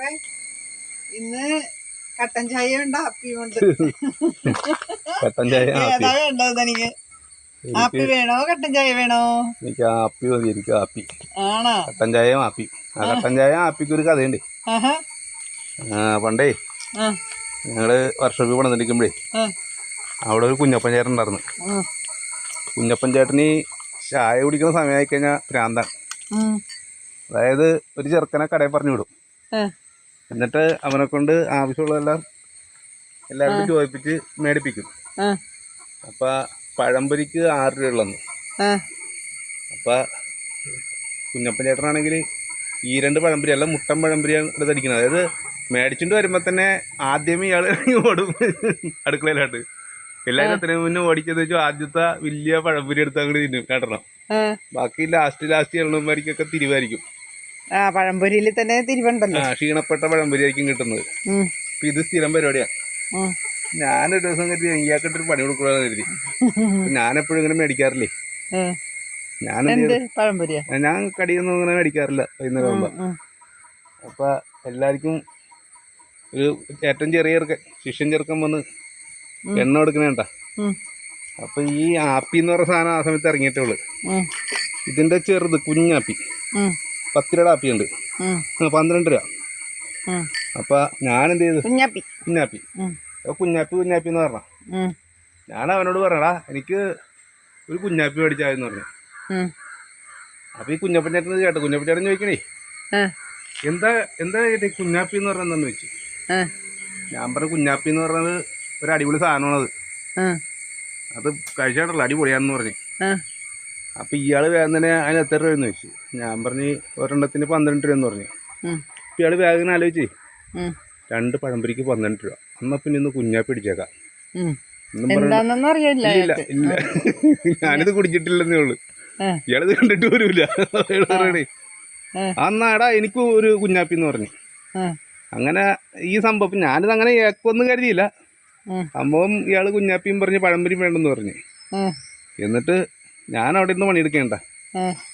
അപ്പൊ ഇന്ന് കട്ടൻ ചായ ഉണ്ട് ആപ്പിയും ഉണ്ട്. കട്ടൻ ചായ ഏതാ വേണ്ടത് തനിക്ക്? ആപ്പി വേണോ? കട്ടൻ ചായ വേണോ? എനിക്ക് ആപ്പി മതി എനിക്ക് ആപ്പി ആണോ? കട്ടൻ ചായ ആപ്പി ആ കട്ടൻ ചായ ആപ്പിക്ക് ഒരു കഥയുണ്ട് പണ്ടേ ഞങ്ങൾ വർഷോപ്പിൽ പണിതിരിക്കുമ്പോഴേ അവിടെ ഒരു കുഞ്ഞപ്പൻ ചേട്ടൻ ഉണ്ടായിരുന്നു. കുഞ്ഞപ്പൻ ചേട്ടന് ഈ ചായ കുടിക്കുന്ന സമയമായി കഴിഞ്ഞാൽ ഭ്രാന്താണ് അതായത് ഒരു ചെറുക്കനെ കടയിൽ പറഞ്ഞു വിടും. എന്നിട്ട് അവനെ കൊണ്ട് ആവശ്യമുള്ളതെല്ലാം എല്ലാവരും ചോദിപ്പിച്ച് മേടിപ്പിക്കും. അപ്പൊ പഴംപൊരിക്ക് ആറ് രൂപ ഉള്ളന്ന്. അപ്പം കുഞ്ഞപ്പൻ ചേട്ടനാണെങ്കിൽ ഈ രണ്ട് പഴംപൊരി അല്ല മുട്ടൻ പഴംപൊരിയാണ് എടുത്തടിക്കുന്നത് അതായത് മേടിച്ചിട്ട് വരുമ്പോൾ തന്നെ ആദ്യം ഇയാൾ ഓടും അടുക്കളയിലോട്ട്. എല്ലാവരും അത്രയും മുന്നേ ഓടിച്ചെന്ന് വെച്ചാൽ ആദ്യത്തെ വലിയ പഴംപൊരി എടുത്ത് അങ്ങോട്ട് തിന്നും കേട്ടണം? ബാക്കി ലാസ്റ്റ് ലാസ്റ്റ് എണ്ണമാരിക്കൊക്കെ തിരിവായിരിക്കും. ആ പഴംപൊരിയിൽ തന്നെ തിരുവണ്ടല്ലോ ക്ഷീണപ്പെട്ട പഴംപൊരി ആയിരിക്കും കിട്ടുന്നത് അപ്പൊ ഇത് സ്ഥിരം പരിപാടിയാണ്. ഞാനൊരു ദിവസം കരുതി ഇയാൾക്കിട്ടൊരു പണി കൊടുക്കണമെന്ന് കരുതി. ഞാനെപ്പോഴും ഇങ്ങനെ മേടിക്കാറില്ലേ? ഞാൻ ഞാൻ കടിയൊന്നും ഇങ്ങനെ മേടിക്കാറില്ല വൈകുന്നേരം അപ്പൊ എല്ലാവർക്കും ഒരു ഏറ്റവും ചെറിയ ചെറുക്കൻ ശിഷ്യൻ ചെറുക്കൻ വന്ന് എണ്ണ കൊടുക്കണേണ്ട അപ്പൊ ഈ ആപ്പി എന്ന് പറഞ്ഞ സാധനം ആ സമയത്ത് ഇറങ്ങിയിട്ടേ ഉള്ളു. ഇതിന്റെ ചെറുത് കുഞ്ഞാപ്പി. പത്ത് രൂപയുടെ ആപ്പി ഉണ്ട് പന്ത്രണ്ട് രൂപ. അപ്പൊ ഞാൻ എന്ത് ചെയ്തു കുഞ്ഞാപ്പി. കുഞ്ഞാപ്പി അപ്പൊ കുഞ്ഞാപ്പി കുഞ്ഞാപ്പി എന്ന് പറഞ്ഞ? ഞാൻ അവനോട് പറഞ്ഞടാ എനിക്ക് ഒരു കുഞ്ഞാപ്പി മേടിച്ചായെന്ന് പറഞ്ഞു. അപ്പൊ ഈ കുഞ്ഞപ്പൻ ചേട്ടൻ കേട്ടോ. കുഞ്ഞപ്പൻ ചേട്ടൻ ചോദിക്കണേ എന്താ എന്താ ചേട്ടാ കുഞ്ഞാപ്പി എന്ന് പറഞ്ഞാൽ എന്താന്ന് വെച്ചു ഞാൻ പറഞ്ഞ കുഞ്ഞാപ്പി എന്ന് പറഞ്ഞത് ഒരു അടിപൊളി സാധനമാണത്. അത് കഴിച്ചാട്ടല്ലോ അടിപൊളിയാണെന്ന് പറഞ്ഞു. ആ, അപ്പൊ ഇയാൾ വേഗം തന്നെ അതിന് എത്ര രൂപയെന്ന് ചോദിച്ചു. ഞാൻ പറഞ്ഞു ഒരെണ്ണത്തിന് പന്ത്രണ്ട് രൂപ എന്ന് പറഞ്ഞു. ഉം, അപ്പൊ ഇയാൾ വേഗം ആലോചിച്ചേ. രണ്ട് പഴംപൊരിക്ക് പന്ത്രണ്ട് രൂപ. എന്നാ പിന്നെ ഒന്ന് കുഞ്ഞാപ്പി അടിച്ചേക്കാം എന്താന്നൊന്നും അറിയില്ല ഇല്ല. ഇല്ല. ഞാനിത് കുടിച്ചിട്ടില്ലെന്നേ ഉള്ളു. ഇയാളിത് കണ്ടിട്ട് വരൂല പറയണേ. അന്നാടാ എനിക്ക് ഒരു കുഞ്ഞാപ്പി എന്ന് പറഞ്ഞു. അങ്ങനെ ഈ സംഭവം ഞാനിത് അങ്ങനെ ഏക്കൊന്നും കരുതിയില്ല. സംഭവം ഇയാൾ കുഞ്ഞാപ്പിയും പറഞ്ഞ് പഴംപൊരി വേണ്ടെന്ന് പറഞ്ഞു. എന്നിട്ട് ഞാൻ അവിടെ നിന്ന് പണിയെടുക്കേണ്ട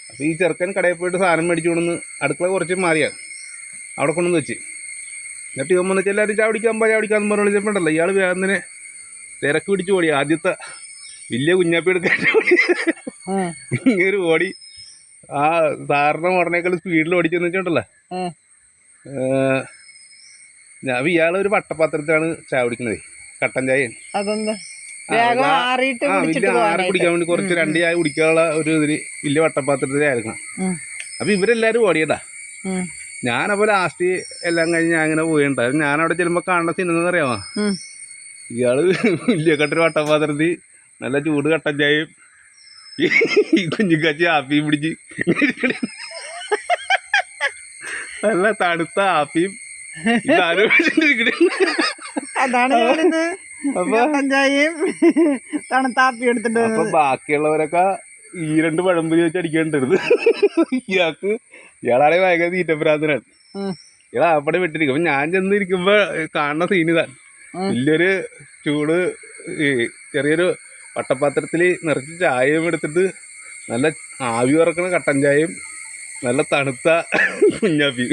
അപ്പൊ ഈ ചെറുക്കൻ കടയിൽ പോയിട്ട് സാധനം മേടിച്ചു കൊണ്ടുവന്ന് അടുക്കള കുറച്ച് മാറിയാ. അവിടെ കൊണ്ടുവന്ന് വെച്ച്. എന്നിട്ട് ഇവൻ വന്നിട്ട് എല്ലാവരും ചാവടിക്കാൻ പോയി ചാവടിക്കാന്ന് പറഞ്ഞ് വിളിച്ചപ്പോണ്ടല്ലോ. ഇയാൾ വേഗം തന്നെ തിരക്ക് പിടിച്ച് ഓടി. ആദ്യത്തെ വലിയ കുഞ്ഞാപ്പി എടുക്കാൻ ഇങ്ങനെ ഓടി. ആ സാറിന് ഓടനേക്കാൾ സ്പീഡിൽ ഓടിച്ചെന്ന് വെച്ചിട്ടുണ്ടല്ലോ. ഞാൻ ഇയാളൊരു വട്ടപാത്രത്തിലാണ് ചായ കുടിക്കുന്നത് കട്ടൻ ചായ വേഗം ആറിയിട്ട് ആറ് കുടിക്കാൻ വേണ്ടി കുറച്ച് രണ്ട് ചായ കുടിക്കാനുള്ള ഒരു ഇതിൽ വലിയ വട്ടപ്പാത്രത്തിലായിരിക്കണം അപ്പൊ ഇവരെല്ലാരും ഓടിയടാ ഉം, ഞാനപ്പോൾ ലാസ്റ്റ് എല്ലാം കഴിഞ്ഞ് ഞാൻ അങ്ങനെ പോയിട്ടുണ്ട് ഞാൻ അവിടെ ചെല്ലുമ്പോൾ കാണുന്ന സിനിമ അറിയാമോ. ഇയാൾ വലിയ കട്ടൊരു വട്ടപ്പാത്രത്തിൽ നല്ല ചൂട് കട്ടൻ ചായയും ഈ കുഞ്ഞിക്കാച്ചി ആപ്പിയും പിടിച്ച്. നല്ല തണുത്ത ആപ്പിയും. അതാണ് ചായയും തണുത്താപ്പി എടുത്തിട്ട് അപ്പൊ ബാക്കിയുള്ളവരൊക്കെ ഈ രണ്ട് പഴംപൊരി വെച്ച് അടിക്കേണ്ടത് ഇയാൾക്ക് ഇയാളാണെങ്കിൽ ഭയങ്കര തീറ്റപ്രാന്തനാണ് ഇയാൾ അവിടെ വിട്ടിരിക്കും. അപ്പൊ ഞാൻ ചെന്നിരിക്കുമ്പോ കാണുന്ന സീൻ ഇതാണ്. ഉം. വലിയൊരു ചൂട് ഈ ചെറിയൊരു വട്ടപാത്രത്തിൽ നിറച്ച് ചായയും എടുത്തിട്ട് നല്ല ആവി പറക്കണ കട്ടൻ ചായയും നല്ല തണുത്ത കുഞ്ഞാപ്പി.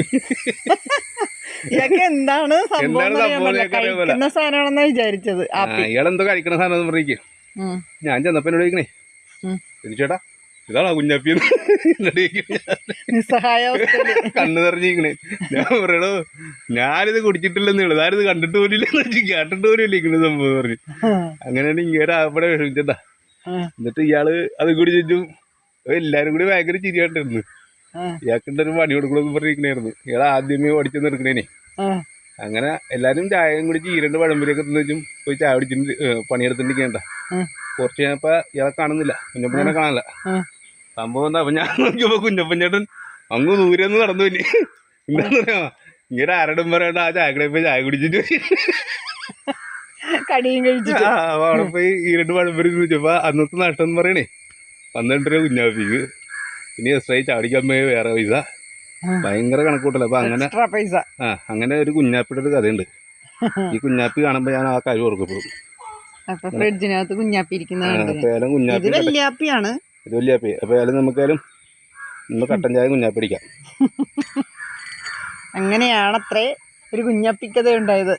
ഇതൊക്കെ എന്താണ് സംഭവം എന്താണ് സംഭവം എന്നൊക്കെ അറിയാൻ കഴിക്കുന്ന സാധനമാണെന്നാ വിചാരിച്ചത്. ഇയാളെന്തോ കഴിക്കണ സാധനം പറയിക്കേ ഉം, ഞാൻ ചെന്നപ്പോ എന്നോട് ചോദിക്കണേ ഉം. ചേട്ടാ ഇതാണോ കുഞ്ഞപ്പിന്ന് എന്നോട് ചോദിക്കണേ. നിസ്സഹായാവസ്ഥയിൽ കണ്ണു നിറഞ്ഞിരിക്കണേ. ഞാൻ പറയണോ ഞാനിത് കുടിച്ചിട്ടില്ലെന്നുള്ളു ഞാനിത് കണ്ടിട്ട് പോലും ഇല്ല കേട്ടിട്ട് പോലും ഇങ്ങനെ സംഭവം പറഞ്ഞു. അങ്ങനെയാണ് ഇങ്ങനെ അവിടെ വിഷമിച്ചതാ. ആ, എന്നിട്ട് ഇയാൾ അത് കൂടി ചോദിച്ചു എല്ലാരും കൂടി ഭയങ്കര ചിരിയായിട്ടിരുന്നു. ഒരു പണി കൊടുക്കണമെന്ന് പറഞ്ഞിരിക്കണായിരുന്നു. ഇയാൾ ആദ്യമേ ഓടിച്ചു നിർക്കണേനെ അങ്ങനെ എല്ലാരും ചായയും കുടിച്ച് ഈ രണ്ട് പഴംപൊരിയൊക്കെ തിന്നു വെച്ചും പോയി ചായ പിടിച്ചിട്ട് പണിയെടുത്തിട്ടിരിക്കണ്ട കുറച്ച് കഴിഞ്ഞപ്പോ ഇയാളെ കാണുന്നില്ല. കുഞ്ഞപ്പനെ കാണാനില്ല. സംഭവം എന്താ? അപ്പൊ ഞാൻ നോക്കിയപ്പോ കുഞ്ഞപ്പൻ ചേട്ടൻ അങ്ങ് ദൂരെ നിന്ന് നടന്നു പിന്നെ എന്താന്ന് പറയാ ഇങ്ങനെ ആരോടും പറയണ്ട ആ ചായക്കടയിൽ പോയി ചായ കുടിച്ചിട്ട്. കടിയും കഴിച്ചിട്ട്. അവിടെ പോയി ഈ രണ്ട് പഴംപൊരി ചോദിച്ചപ്പോ അന്നത്തെ നഷ്ടം എന്ന് പറയണേ. പന്ത്രണ്ട് രൂപ കുഞ്ഞാപ്പിക്ക്. പിന്നെ എക്സ്ട്രാ ചാടിക്കാൻ പോയ വേറെ പൈസ. ഭയങ്കര കണക്കൂട്ടല്ലോ. അപ്പൊ അങ്ങനെ പൈസ. ആ അങ്ങനെ ഒരു കുഞ്ഞാപ്പിയുടെ ഒരു കഥയുണ്ട്. ഈ കുഞ്ഞാപ്പി കാണുമ്പോ ഞാൻ ആ കാര്യം ഓർക്കപ്പെടും. അപ്പൊ ഫ്രിഡ്ജിനകത്ത് കുഞ്ഞാപ്പി ഇരിക്കുന്നതാണ് കുഞ്ഞാപ്പി വല്യാപ്പിയാണ്. ഇത് വല്യാപ്പി. അപ്പൊ ഏതായാലും നമുക്കായാലും ഇന്ന് കട്ടൻ ചായ കുഞ്ഞാപ്പി അടിക്കാം അങ്ങനെയാണത്രേ ഒരു കുഞ്ഞാപ്പിക്കഥ ഉണ്ടായത്